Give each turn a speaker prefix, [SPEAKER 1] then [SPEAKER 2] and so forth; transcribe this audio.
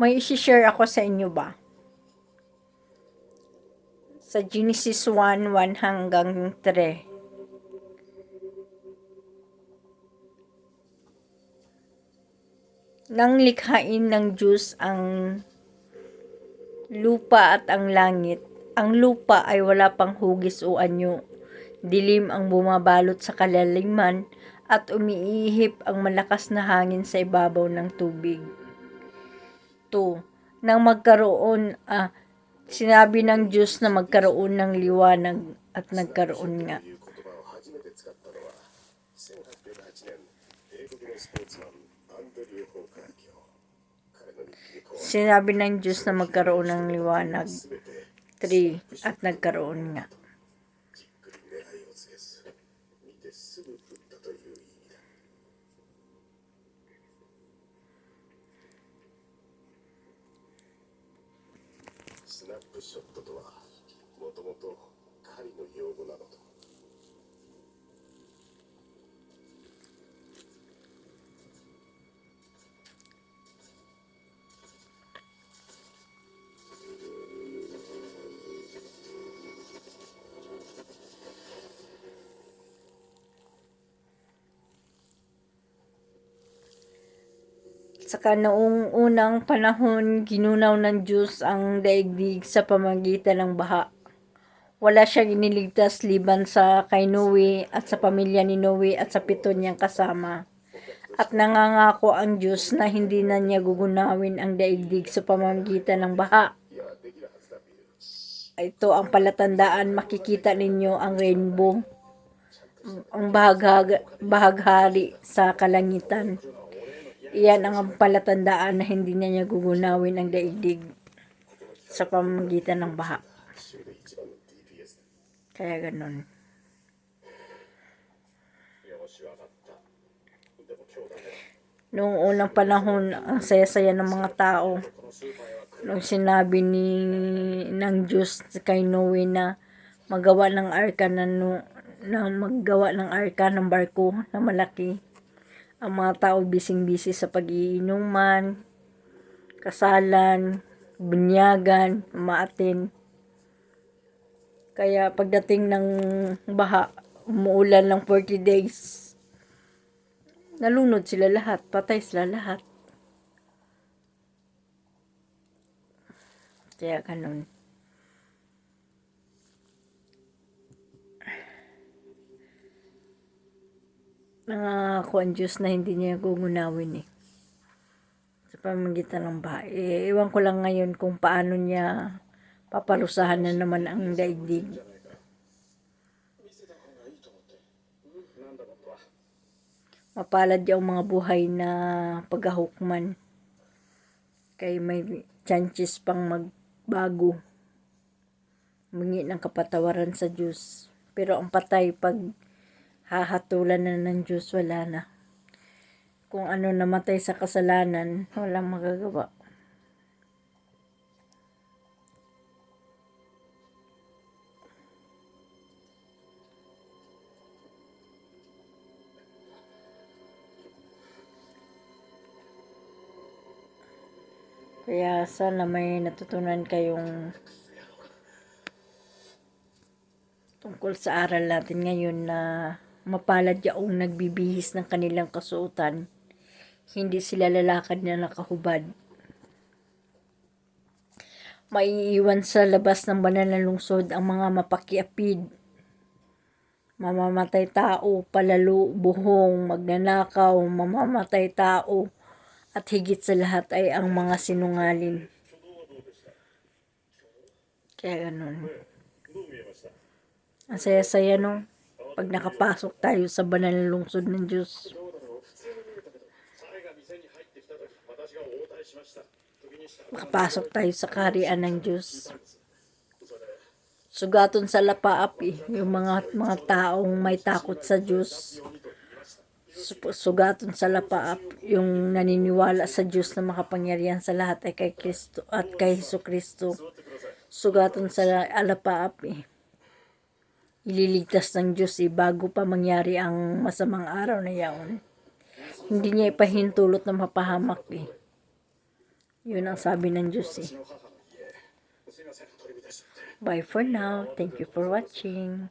[SPEAKER 1] May isi-share ako sa inyo ba? Sa Genesis 1, 1 hanggang 3. Nang likhain ng Diyos ang lupa at ang langit, ang lupa ay wala pang hugis o anyo. Dilim ang bumabalot sa kalaliman at umiihip ang malakas na hangin sa ibabaw ng tubig ito nang magkaroon ah, sinabi ng Diyos na magkaroon ng liwanag at nagkaroon nga. Sinabi ng Diyos na magkaroon ng liwanag. 3. At nagkaroon nga.
[SPEAKER 2] ナップショットとはもともと狩りの用語なのと。
[SPEAKER 1] Saka noong unang panahon, ginunaw ng Diyos ang daigdig sa pamagitan ng baha. Wala siya giniligtas liban sa kay Noe at sa pamilya ni Noe at sa pito niyang kasama. At nangangako ang Diyos na hindi na niya gugunawin ang daigdig sa pamamagitan ng baha. Ito ang palatandaan, makikita ninyo ang rainbow ang bahaghag, bahaghari sa kalangitan. Iyan ang palatandaan na hindi na niya gugunawin ang daigdig sa pamamagitan ng baha. Kaya ganun. Noong unang panahon, ang saya-saya ng mga tao. Noong sinabi ni ng Diyos kay Noe na magawa ng arka na, no, na maggawa ng arka ng barko na malaki ang mga tao bising-bisi sa pag-iinuman, kasalan, bunyagan, umaatin. Kaya pagdating ng baha, umuulan ng 40 days, nalunod sila lahat, patay sila lahat. Kaya ganun. mga kuan Diyos na hindi niya gugunawin eh. Sa pamagitan ng bahay. Eh, iwan ko lang ngayon kung paano niya papalusahan na naman ang daigdig. Mapalad yung mga buhay na pagahukman. Kay may chances pang magbago. Mungi ng kapatawaran sa Diyos. Pero ang patay pag hahatulan na ng Diyos, wala na. Kung ano namatay sa kasalanan, walang magagawa. Kaya sana may natutunan kayong tungkol sa aral natin ngayon na mapalad yaong nagbibihis ng kanilang kasuotan. Hindi sila lalakad na nakahubad. Maiiwan sa labas ng banal na lungsod ang mga mapakiapid. Mamamatay tao, palalo, buhong, magnanakaw, mamamatay tao, at higit sa lahat ay ang mga sinungaling. Kaya ganun. Ang saya-saya nung no? pag nakapasok tayo sa banal na lungsod ng Diyos. Makapasok tayo sa karian ng Diyos. Sugaton sa lapaap eh, yung mga mga taong may takot sa Diyos. Sugaton sa lapaap yung naniniwala sa Diyos na makapangyarihan sa lahat ay kay Kristo at kay Hesus Kristo. Sugaton sa lapaap eh ililigtas ng Diyos eh, bago pa mangyari ang masamang araw na yaon. Hindi niya ipahintulot na mapahamak eh. Yun ang sabi ng Diyos eh. Bye for now. Thank you for watching.